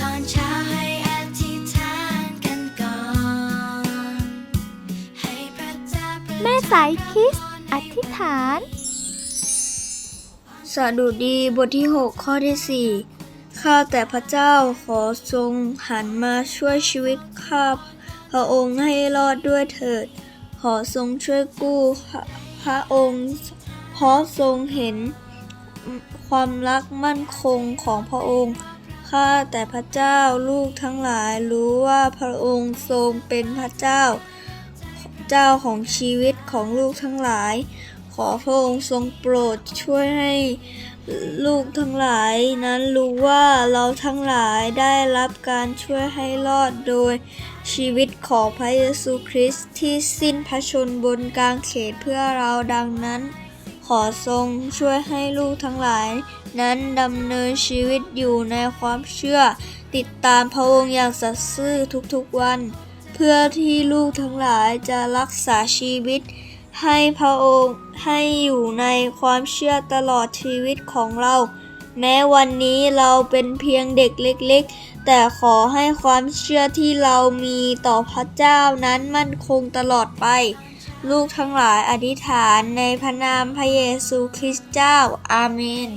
ตอนเช้าให้อธิษฐานกันก่อน ให้พระเจ้าประทานแม่สายคิสอธิษฐาน สดุดีบทที่ 6 ข้อที่ 4 ข้าแต่พระเจ้าขอทรงหันมาช่วยชีวิตข้าพระองค์ให้รอดด้วยเถิด ขอทรงช่วยกู้พระองค์เพราะทรงเห็นความรักมั่นคงของพระองค์ ข้าแต่พระเจ้าลูกทั้งหลายรู้ว่าพระองค์ทรงเป็นพระเจ้า เจ้าของชีวิตของลูกทั้งหลาย ขอพระองค์ทรงโปรดช่วยให้ลูกทั้งหลายนั้นรู้ว่าเราทั้งหลายได้รับการช่วยให้รอดโดยชีวิตของพระเยซูคริสต์ที่สิ้นพระชนบนกางเขนเพื่อเราดังนั้น ขอทรงช่วยให้ลูกทั้งหลาย นั้นดำเนินชีวิตอยู่ในความเชื่อ ติดตามพระองค์อย่างสัตย์ซื่อทุกๆวัน เพื่อที่ลูกทั้งหลายจะรักษาชีวิต ให้พระองค์ให้อยู่ในความเชื่อตลอดชีวิตของเรา แม้วันนี้เราเป็นเพียงเด็กเล็กๆ แต่ขอให้ความเชื่อที่เรามีต่อพระเจ้านั้นมั่นคงตลอดไป ลูกทั้งหลายอธิษฐานในพระนามพระเยซูคริสต์เจ้า อาเมน